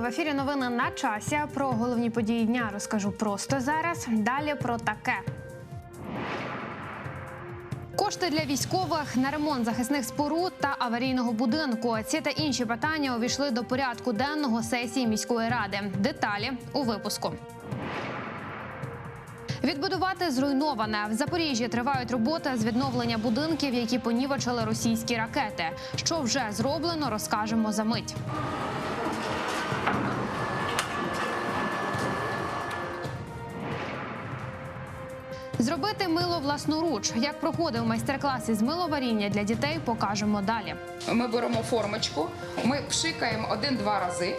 В ефірі. Новини на часі. Про головні події дня розкажу просто зараз. Далі про таке. Кошти для військових на ремонт захисних споруд та аварійного будинку. Ці та інші питання увійшли до порядку денного сесії міської ради. Деталі у випуску. Відбудувати зруйноване в Запоріжжі тривають роботи з відновлення будинків, які понівечили російські ракети. Що вже зроблено, розкажемо за мить. Зробити мило власноруч. Як проходив майстер-клас із миловаріння для дітей, покажемо далі. Ми беремо формочку, ми пшикаємо один-два рази.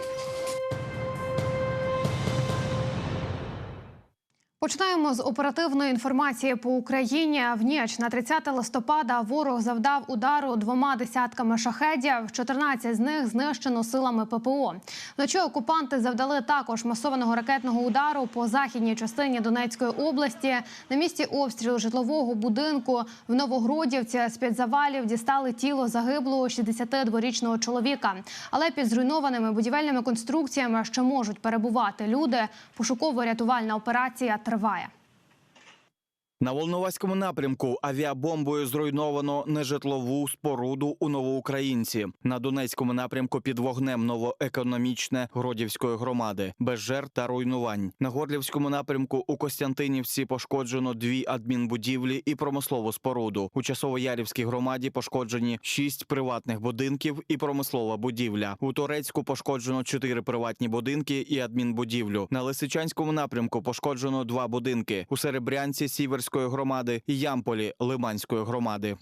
Починаємо з оперативної інформації по Україні. В ніч на 30 листопада ворог завдав удару двома десятками шахедів. 14 з них знищено силами ППО. Вночі окупанти завдали також масованого ракетного удару по західній частині Донецької області. На місці обстрілу житлового будинку в Новогродівці з під завалів дістали тіло загиблого 62-річного чоловіка. Але під зруйнованими будівельними конструкціями ще можуть перебувати люди. Пошуково-рятувальна операція триває. via. На Волноваському напрямку авіабомбою зруйновано нежитлову споруду у Новоукраїнці. На Донецькому напрямку під вогнем новоекономічне Гродівської громади без жертв та руйнувань. На Горлівському напрямку у Костянтинівці пошкоджено дві адмінбудівлі і промислову споруду. У Часово-Ярівській громаді пошкоджені шість приватних будинків і промислова будівля. У Торецьку пошкоджено чотири приватні будинки і адмінбудівлю. На Лисичанському напрямку пошкоджено два будинки. У Серебрянці Сіверської громади і Ямполі Лиманської громади.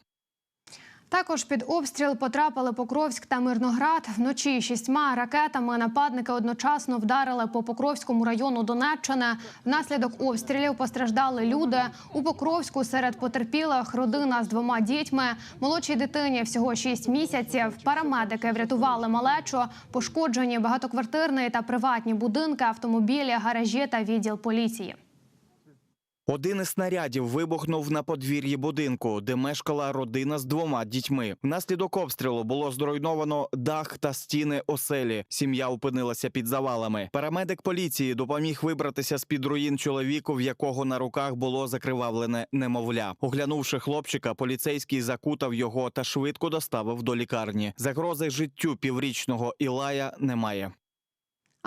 Також під обстріл потрапили Покровськ та Мирноград. Вночі шістьма ракетами нападники одночасно вдарили по Покровському району Донеччини. Внаслідок обстрілів постраждали люди. У Покровську серед потерпілих родина з двома дітьми. Молодшій дитині всього 6 місяців. Парамедики врятували малечу. Пошкоджені багатоквартирні та приватні будинки, автомобілі, гаражі та відділ поліції. Один із снарядів вибухнув на подвір'ї будинку, де мешкала родина з двома дітьми. Внаслідок обстрілу було зруйновано дах та стіни оселі. Сім'я опинилася під завалами. Парамедик поліції допоміг вибратися з під руїн чоловіку, в якого на руках було закривавлене немовля. Оглянувши хлопчика, поліцейський закутав його та швидко доставив до лікарні. Загрози життю піврічного Ілая немає.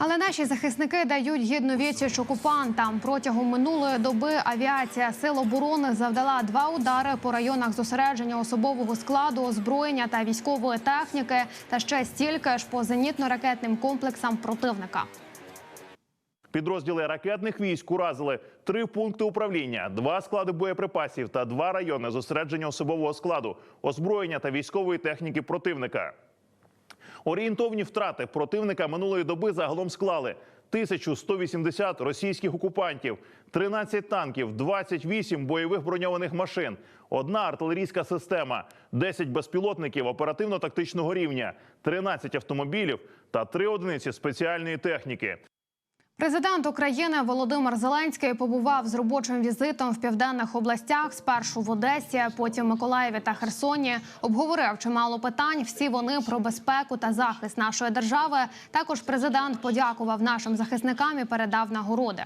Але наші захисники дають гідну відсіч окупантам. Протягом минулої доби авіація Сил оборони завдала два удари по районах зосередження особового складу, озброєння та військової техніки, та ще стільки ж по зенітно-ракетним комплексам противника. Підрозділи ракетних військ уразили три пункти управління, два склади боєприпасів та два райони зосередження особового складу, озброєння та військової техніки противника. Орієнтовні втрати противника минулої доби загалом склали 1180 російських окупантів, 13 танків, 28 бойових броньованих машин, одна артилерійська система, 10 безпілотників оперативно-тактичного рівня, 13 автомобілів та 3 одиниці спеціальної техніки. Президент України Володимир Зеленський побував з робочим візитом в південних областях. Спершу в Одесі, потім Миколаєві та Херсоні. Обговорив чимало питань. Всі вони про безпеку та захист нашої держави. Також президент подякував нашим захисникам і передав нагороди.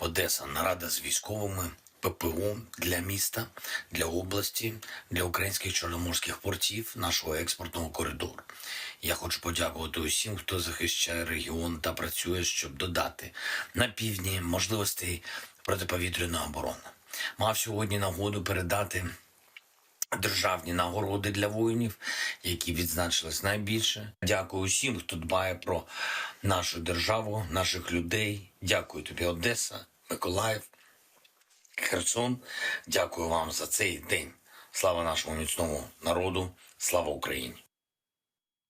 Одеса нарада з військовими. ППО для міста, для області, для українських чорноморських портів, нашого експортного коридору. Я хочу подякувати усім, хто захищає регіон та працює, щоб додати на півдні можливостей протиповітряної оборони. Мав сьогодні нагоду передати державні нагороди для воїнів, які відзначились найбільше. Дякую усім, хто дбає про нашу державу, наших людей. Дякую тобі, Одеса, Миколаїв. Херсон, дякую вам за цей день. Слава нашому міцному народу, слава Україні!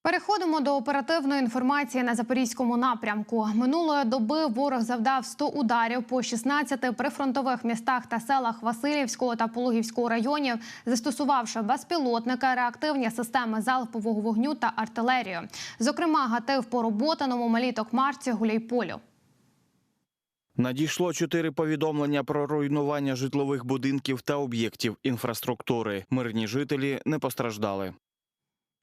Переходимо до оперативної інформації на запорізькому напрямку. Минулої доби ворог завдав 100 ударів по 16 прифронтових містах та селах Васильівського та Пологівського районів, застосувавши безпілотники, реактивні системи залпового вогню та артилерію. Зокрема, гатив по роботаному малій Токмарці Гуляйполю. Надійшло чотири повідомлення про руйнування житлових будинків та об'єктів інфраструктури. Мирні жителі не постраждали.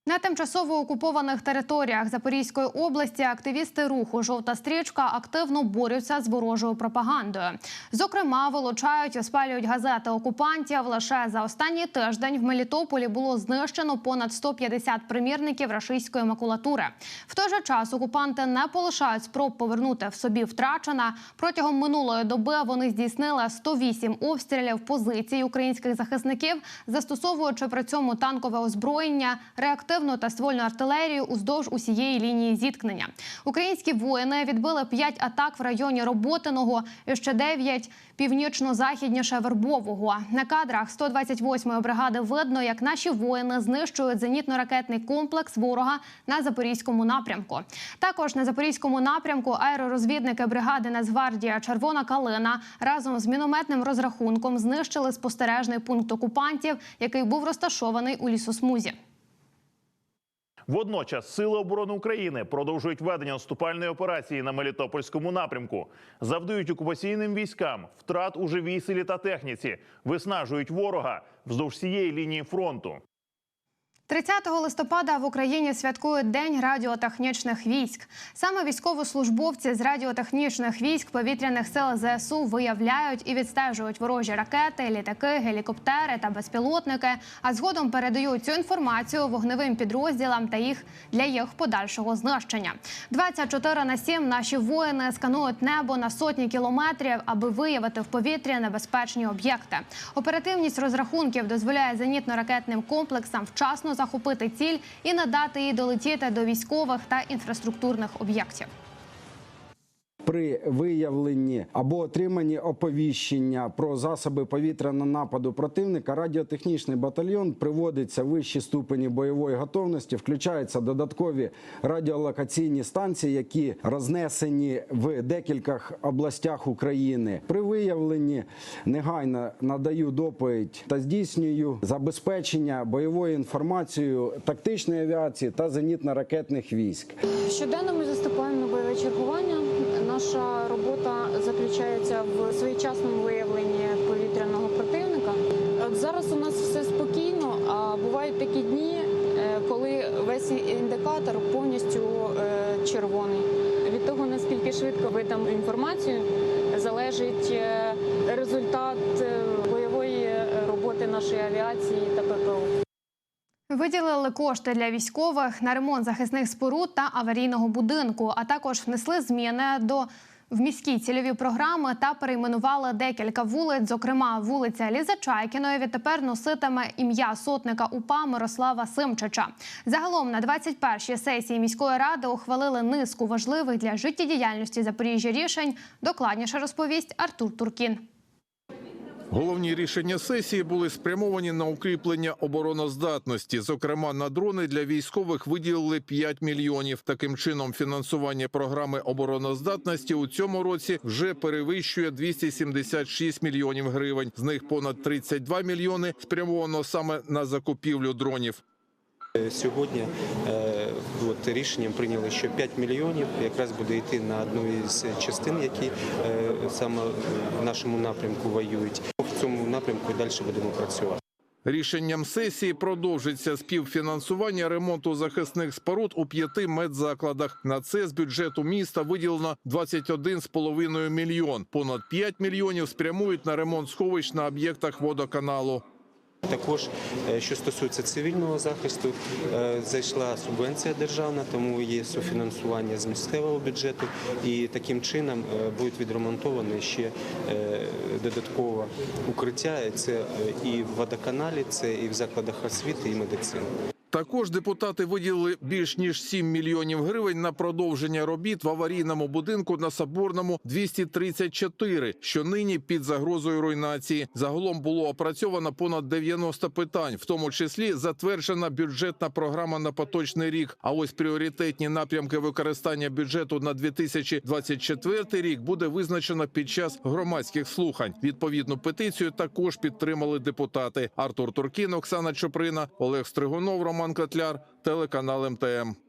На тимчасово окупованих територіях Запорізької області активісти руху Жовта стрічка активно борються з ворожою пропагандою. Зокрема, вилучають і спалюють газети окупантів. Лише за останній тиждень в Мелітополі було знищено понад 150 примірників рашистської макулатури. В той же час окупанти не полишають спроб повернути в собі втрачене. Протягом минулої доби вони здійснили 108 обстрілів позицій українських захисників, застосовуючи при цьому танкове озброєння, реактивну та ствольну артилерію уздовж усієї лінії зіткнення. Українські воїни відбили 5 атак в районі Роботиного і ще 9 північно-західніше Вербового. На кадрах 128-ї бригади видно, як наші воїни знищують зенітно-ракетний комплекс ворога на запорізькому напрямку. Також на запорізькому напрямку аеророзвідники бригади Нацгвардія Червона калина разом з мінометним розрахунком знищили спостережний пункт окупантів, який був розташований у лісосмузі. Водночас Сили оборони України продовжують ведення наступальної операції на Мелітопольському напрямку, завдають окупаційним військам втрат у живій силі та техніці, виснажують ворога вздовж всієї лінії фронту. 30 листопада в Україні святкують День радіотехнічних військ. Саме військовослужбовці з радіотехнічних військ повітряних сил ЗСУ виявляють і відстежують ворожі ракети, літаки, гелікоптери та безпілотники, а згодом передають цю інформацію вогневим підрозділам та їх для їх подальшого знищення. 24 на 7 наші воїни сканують небо на сотні кілометрів, аби виявити в повітрі небезпечні об'єкти. Оперативність розрахунків дозволяє зенітно-ракетним комплексам вчасно захопити ціль і надати їй долетіти до військових та інфраструктурних об'єктів. При виявленні або отриманні оповіщення про засоби повітряного нападу противника радіотехнічний батальйон приводиться в вищі ступені бойової готовності, включаються додаткові радіолокаційні станції, які рознесені в декількох областях України. При виявленні негайно надаю доповідь та здійснюю забезпечення бойовою інформацією тактичної авіації та зенітно-ракетних військ. Щоденно ми заступаємо на бойове чергування. Наша робота заключається в своєчасному виявленні повітряного противника. От зараз у нас все спокійно, а бувають такі дні, е, коли весь індикатор повністю е, червоний. Від того наскільки швидко видам інформацію, залежить е, результат е, бойової е, роботи нашої авіації та ППО. Виділили кошти для військових на ремонт захисних споруд та аварійного будинку, а також внесли зміни до в міські цільові програми та перейменували декілька вулиць. Зокрема, вулиця Ліза Чайкіної відтепер носитиме ім'я сотника УПА Мирослава Симчича. Загалом на 21-й сесії міської ради ухвалили низку важливих для життєдіяльності Запоріжжя рішень. Докладніше розповість Артур Туркін. Головні рішення сесії були спрямовані на укріплення обороноздатності. Зокрема, на дрони для військових виділили 5 мільйонів. Таким чином, фінансування програми обороноздатності у цьому році вже перевищує 276 мільйонів гривень. З них понад 32 мільйони спрямовано саме на закупівлю дронів. Сьогодні е, от, рішенням прийняли, що 5 мільйонів якраз буде йти на одну із частин, які е, саме в нашому напрямку воюють. Цьому напрямку і далі будемо працювати. Рішенням сесії продовжиться співфінансування ремонту захисних споруд у п'яти медзакладах. На це з бюджету міста виділено 21,5 мільйон. Понад 5 мільйонів спрямують на ремонт сховищ на об'єктах водоканалу. Також, е, що стосується цивільного захисту, е, зайшла субвенція державна, тому є суфінансування з місцевого бюджету, і таким чином е, будуть відремонтовані ще додаткове укриття. Це і в водоканалі, це і в закладах освіти, і медицини. Також депутати виділили більш ніж 7 мільйонів гривень на продовження робіт в аварійному будинку на Соборному 234, що нині під загрозою руйнації. Загалом було опрацьовано понад 90 питань, в тому числі затверджена бюджетна програма на поточний рік. А ось пріоритетні напрямки використання бюджету на 2024 рік буде визначено під час громадських слухань. Відповідну петицію також підтримали депутати Артур Туркін, Оксана Чоприна, Олег Стригунов, Роман Котляр, телеканал МТМ.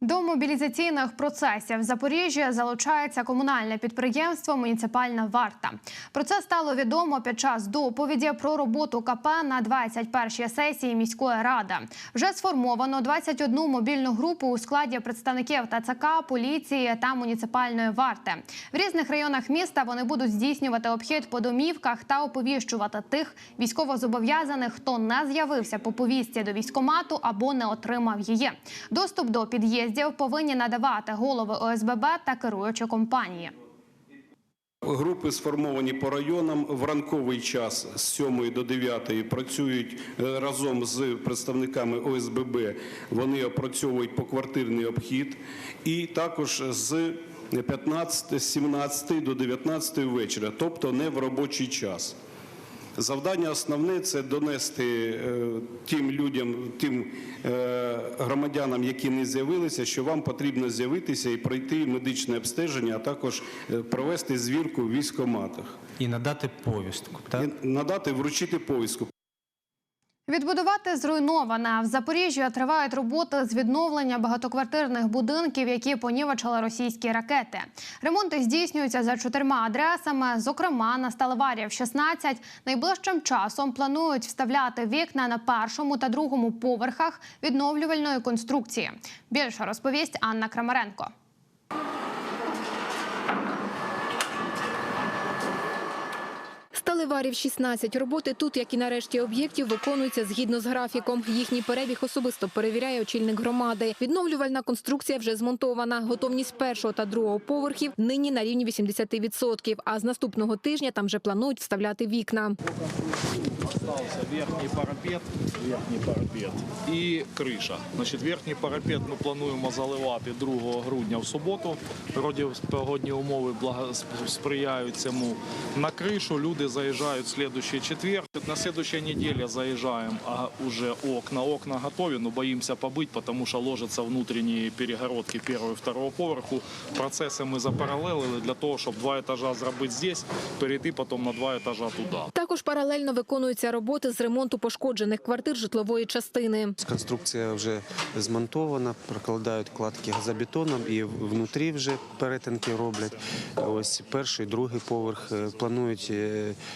До мобілізаційних процесів в Запоріжжі залучається комунальне підприємство Муніципальна варта. Про це стало відомо під час доповіді про роботу КП на 21-й сесії міської ради. Вже сформовано 21 мобільну групу у складі представників ТЦК, поліції та муніципальної варти. В різних районах міста вони будуть здійснювати обхід по домівках та оповіщувати тих військовозобов'язаних, хто не з'явився по повістці до військомату або не отримав її. Доступ до під'їздів повинні надавати голови ОСББ та керуючі компанії. Групи сформовані по районам в ранковий час з 7 до 9 працюють е, разом з представниками ОСББ. Вони опрацьовують поквартирний обхід і також з 15, з 17 до 19 вечора, тобто не в робочий час. Завдання основне це донести е, тим людям, тим е, громадянам, які не з'явилися, що вам потрібно з'явитися і пройти медичне обстеження, а також е, провести звірку в військоматах. і надати повістку. Так? І надати вручити повістку. Відбудувати зруйноване в Запоріжжі тривають роботи з відновлення багатоквартирних будинків, які понівечили російські ракети. Ремонти здійснюються за чотирма адресами. Зокрема, на Сталеварів 16 найближчим часом планують вставляти вікна на першому та другому поверхах відновлювальної конструкції. Більше розповість Анна Крамаренко. Сталеварів 16. Роботи тут, як і на решті об'єктів, виконуються згідно з графіком. Їхній перебіг особисто перевіряє очільник громади. Відновлювальна конструкція вже змонтована. Готовність першого та другого поверхів нині на рівні 80%. А з наступного тижня там вже планують вставляти вікна. Остался верхний парапет, верхній парапет і криша. Значить, верхній парапет ми плануємо заливати 2 грудня в суботу. Вроді погодні умови сприяють цьому. На кришу люди заїжджають в следующий четвер. На следующей неделе заїжджаємо, а уже окна. Окна готові, но боїмося побити, тому що ложаться внутрішні перегородки першого і второго поверху. Процеси ми запаралелили для того, щоб два етажа зробити здесь, перейти потім на два етажа туди. Також паралельно виконуються роботи з ремонту пошкоджених квартир житлової частини. Конструкція вже змонтована, прокладають кладки газобетоном і внутрі вже перетинки роблять. Ось перший, другий поверх е, планують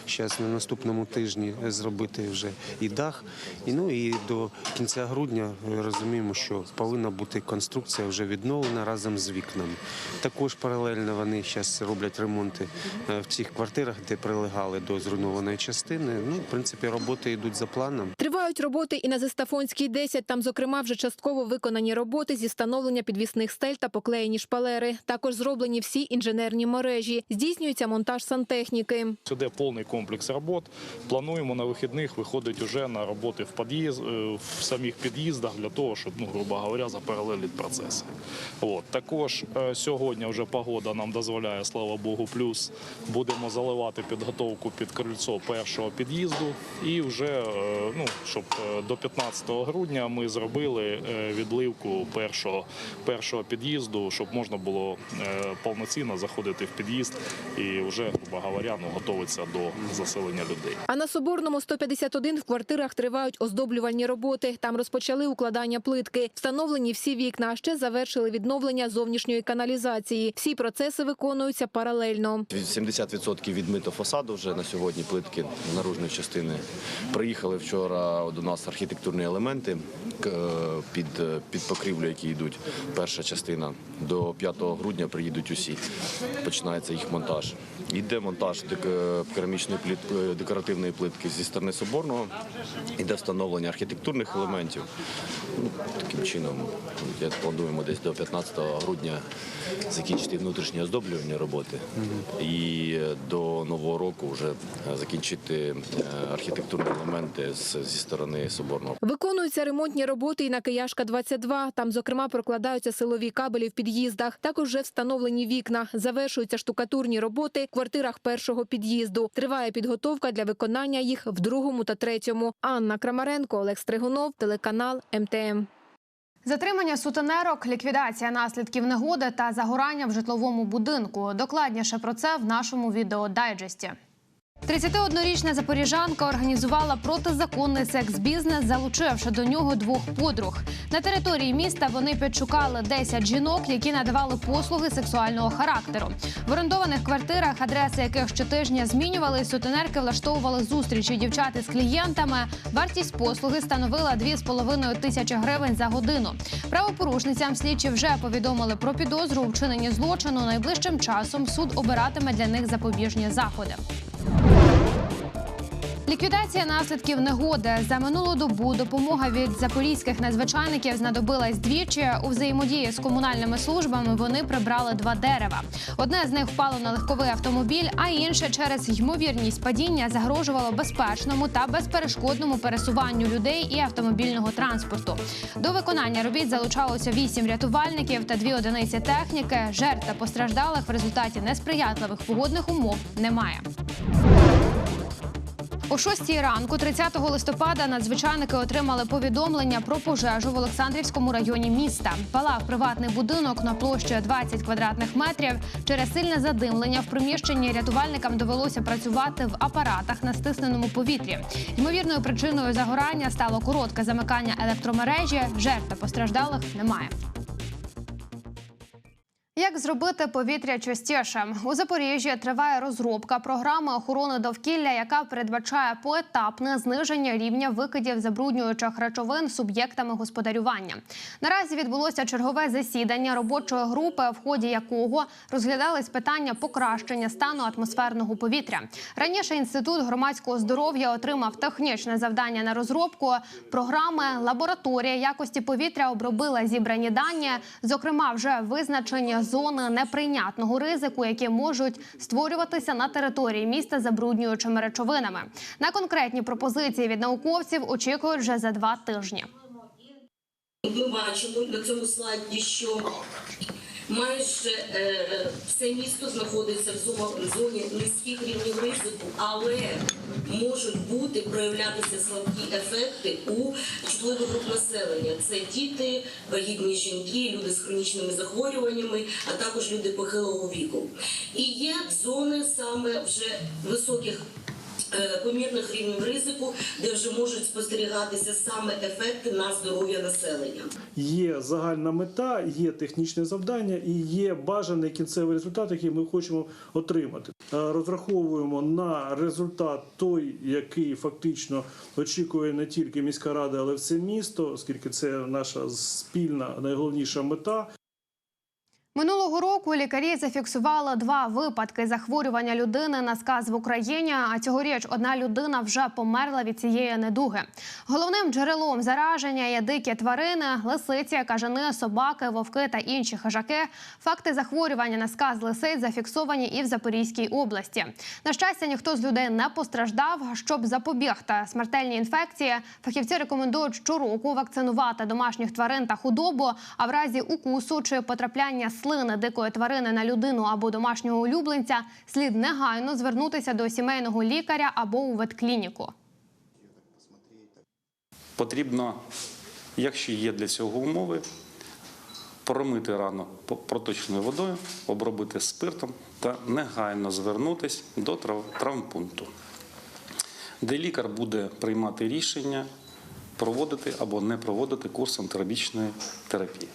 зараз на наступному тижні зробити вже і дах. І ну і до кінця грудня е, розуміємо, що повинна бути конструкція вже відновлена разом з вікнами. Також паралельно вони зараз роблять ремонти е, в цих квартирах, де прилегали до зруйнованої частини. Ну, в принципі, роботи йдуть за планом. Тривають роботи і на Зестафонській 10. Там, зокрема, вже частково виконані роботи зі встановлення підвісних стель та поклеєні шпалери. Також зроблені всі інженерні мережі. Здійснюється монтаж сантехніки. Сюди повний комплекс робот. Плануємо на вихідних виходити вже на роботи в під'їзд, е, в самих під'їздах для того, щоб, ну, грубо говоря, запаралелити процеси. От. Також е, сьогодні вже погода нам дозволяє, слава Богу, плюс. Будемо заливати підготовку під крильцо першого під'їзду. І вже, е, ну, щоб до 15 грудня ми зробили відливку першого, першого під'їзду, щоб можна було повноцінно заходити в під'їзд і вже, грубо говоря, ну, готуватися до заселення людей. А на Соборному 151 в квартирах тривають оздоблювальні роботи. Там розпочали укладання плитки. Встановлені всі вікна, а ще завершили відновлення зовнішньої каналізації. Всі процеси виконуються паралельно. 70% відмито фасаду вже на сьогодні плитки наружної частини. Приїхали вчора до нас архітектурні елементи під, під покрівлю, які йдуть. Перша частина. До 5 грудня приїдуть усі. Починається їх монтаж. Йде монтаж дек- керамічної плит, е, декоративної плитки зі сторони соборного. Іде встановлення архітектурних елементів. Ну, таким чином, я плануємо десь до 15 грудня закінчити внутрішнє оздоблювання роботи і до нового року вже е, закінчити е, архітектурні елементи зі сторони соборного. Виконуються ремонтні роботи і на Кияшка 22. Там, зокрема, прокладаються силові кабелі в під'їздах. Також вже встановлені вікна. Завершуються штукатурні роботи в квартирах першого під'їзду. Триває підготовка для виконання їх в другому та третьому. Анна Крамаренко, Олег Стригунов, телеканал МТМ. Затримання сутенерок, ліквідація наслідків негоди та загорання в житловому будинку. Докладніше про це в нашому відеодайджесті. 31-річна запоріжанка організувала протизаконний секс-бізнес, залучивши до нього двох подруг. На території міста вони підшукали 10 жінок, які надавали послуги сексуального характеру. В орендованих квартирах, адреси яких щотижня змінювали, сутенерки влаштовували зустрічі дівчат із клієнтами. Вартість послуги становила 2,5 тисячі гривень за годину. Правопорушницям слідчі вже повідомили про підозру у вчиненні злочину. Найближчим часом суд обиратиме для них запобіжні заходи. Ліквідація наслідків негоди за минулу добу допомога від запорізьких надзвичайників знадобилась двічі. У взаємодії з комунальними службами вони прибрали два дерева. Одне з них впало на легковий автомобіль, а інше через ймовірність падіння загрожувало безпечному та безперешкодному пересуванню людей і автомобільного транспорту. До виконання робіт залучалося вісім рятувальників та дві одиниці техніки. Жертв та постраждалих в результаті несприятливих погодних умов немає. О 6 ранку, 30 листопада, надзвичайники отримали повідомлення про пожежу в Олександрівському районі міста. Палав приватний будинок на площі 20 квадратних метрів. Через сильне задимлення в приміщенні рятувальникам довелося працювати в апаратах на стисненому повітрі. Ймовірною причиною загорання стало коротке замикання електромережі. Жертв та постраждалих немає. Як зробити повітря чистішим? У Запоріжжі триває розробка програми охорони довкілля, яка передбачає поетапне зниження рівня викидів забруднюючих речовин суб'єктами господарювання. Наразі відбулося чергове засідання робочої групи, в ході якого розглядались питання покращення стану атмосферного повітря. Раніше інститут громадського здоров'я отримав технічне завдання на розробку програми. Лабораторія якості повітря обробила зібрані дані, зокрема, вже визначені зони неприйнятного ризику, які можуть створюватися на території міста забруднюючими речовинами. На конкретні пропозиції від науковців очікують вже за два тижні. Ми бачимо на цьому слайді, що майже е, все місто знаходиться в зоні, низьких рівнів ризику, але можуть бути проявлятися слабкі ефекти у чутливих груп населення. Це діти, вагітні жінки, люди з хронічними захворюваннями, а також люди похилого віку. І є зони саме вже високих помірних рівнів ризику, де вже можуть спостерігатися саме ефекти на здоров'я населення. Є загальна мета, є технічне завдання і є бажаний кінцевий результат, який ми хочемо отримати. Е, Розраховуємо на результат той, який фактично очікує не тільки міська рада, але все місто, оскільки це наша спільна найголовніша мета. Минулого року лікарі зафіксували два випадки захворювання людини на сказ в Україні. А цьогоріч одна людина вже померла від цієї недуги. Головним джерелом зараження є дикі тварини, лисиці, кажани, собаки, вовки та інші хижаки. Факти захворювання на сказ лисиць зафіксовані і в Запорізькій області. На щастя, ніхто з людей не постраждав. Щоб запобігти смертельній інфекції, фахівці рекомендують щороку вакцинувати домашніх тварин та худобу. А в разі укусу чи потрапляння слини дикої тварини на людину або домашнього улюбленця слід негайно звернутися до сімейного лікаря або у ветклініку. Потрібно, якщо є для цього умови, промити рану проточною водою, обробити спиртом та негайно звернутися до травмпункту, де лікар буде приймати рішення проводити або не проводити курс антирабічної терапії.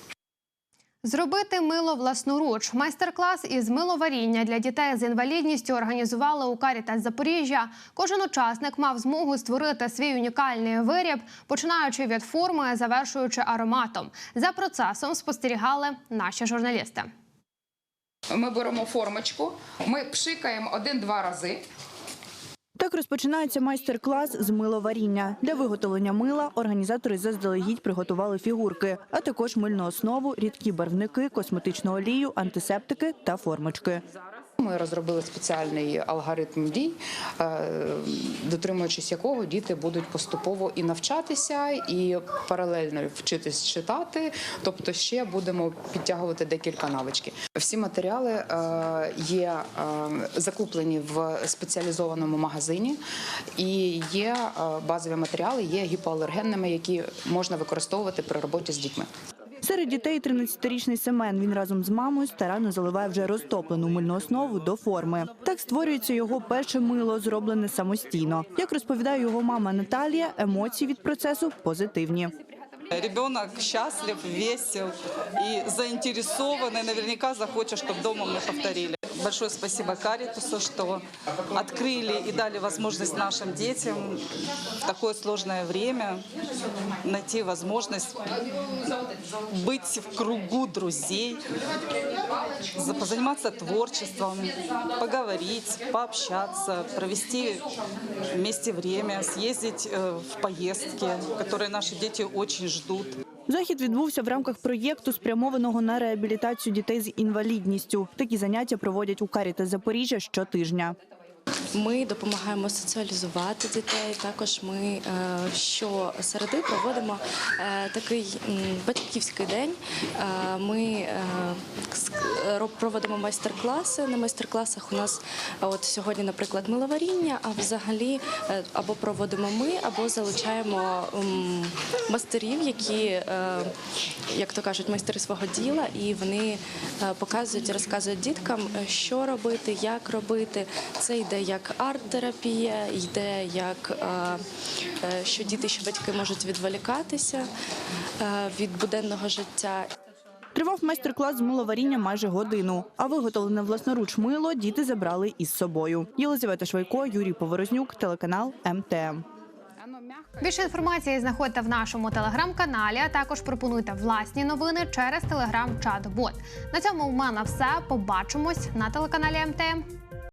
Зробити мило власноруч. Майстер-клас із миловаріння для дітей з інвалідністю організували у Карітас Запоріжжя. Кожен учасник мав змогу створити свій унікальний виріб, починаючи від форми, завершуючи ароматом. За процесом спостерігали наші журналісти. Ми беремо формочку, ми пшикаємо один-два рази. Так розпочинається майстер-клас з миловаріння. Для виготовлення мила організатори заздалегідь приготували фігурки, а також мильну основу, рідкі барвники, косметичну олію, антисептики та формочки. Ми розробили спеціальний алгоритм дій, е, дотримуючись якого діти будуть поступово і навчатися, і паралельно вчитись читати. Тобто, ще будемо підтягувати декілька навички. Всі матеріали е, є е, закуплені в спеціалізованому магазині, і є базові матеріали, є гіпоалергенними, які можна використовувати при роботі з дітьми. Серед дітей 13-річний Семен. Він разом з мамою старанно заливає вже розтоплену мильну основу до форми. Так створюється його перше мило, зроблене самостійно. Як розповідає його мама Наталія, емоції від процесу позитивні. Ребенок счастлив, весел и заинтересованный. Наверняка захочет, чтобы дома мы повторили. Большое спасибо Каритусу, что открыли и дали возможность нашим детям в такое сложное время найти возможность быть в кругу друзей, за- позаниматься творчеством, поговорить, пообщаться, провести вместе время, съездить э, в поездки, которые наши дети очень ждут. Захід відбувся в рамках проєкту, спрямованого на реабілітацію дітей з інвалідністю. Такі заняття проводять у Каріта Запоріжжя щотижня. Ми допомагаємо соціалізувати дітей. Також ми е, щосереди проводимо е, такий батьківський день. Е, Ми проводимо майстер-класи. На майстер-класах у нас от сьогодні, наприклад, миловаріння, а взагалі або проводимо ми, або залучаємо мастерів, які, як то кажуть, майстри свого діла, і вони показують розказують діткам, що робити, як робити. Це йде як арт-терапія, йде як е, е, що діти, що батьки можуть відволікатися е, від буденного життя. Тривав майстер-клас з миловаріння майже годину. А виготовлене власноруч мило діти забрали із собою. Єлизавета Швайко, Юрій Поворознюк, телеканал МТМ. Більше інформації знаходьте в нашому телеграм-каналі, а також пропонуйте власні новини через телеграм-чат-бот. На цьому в мене все. Побачимось на телеканалі МТМ.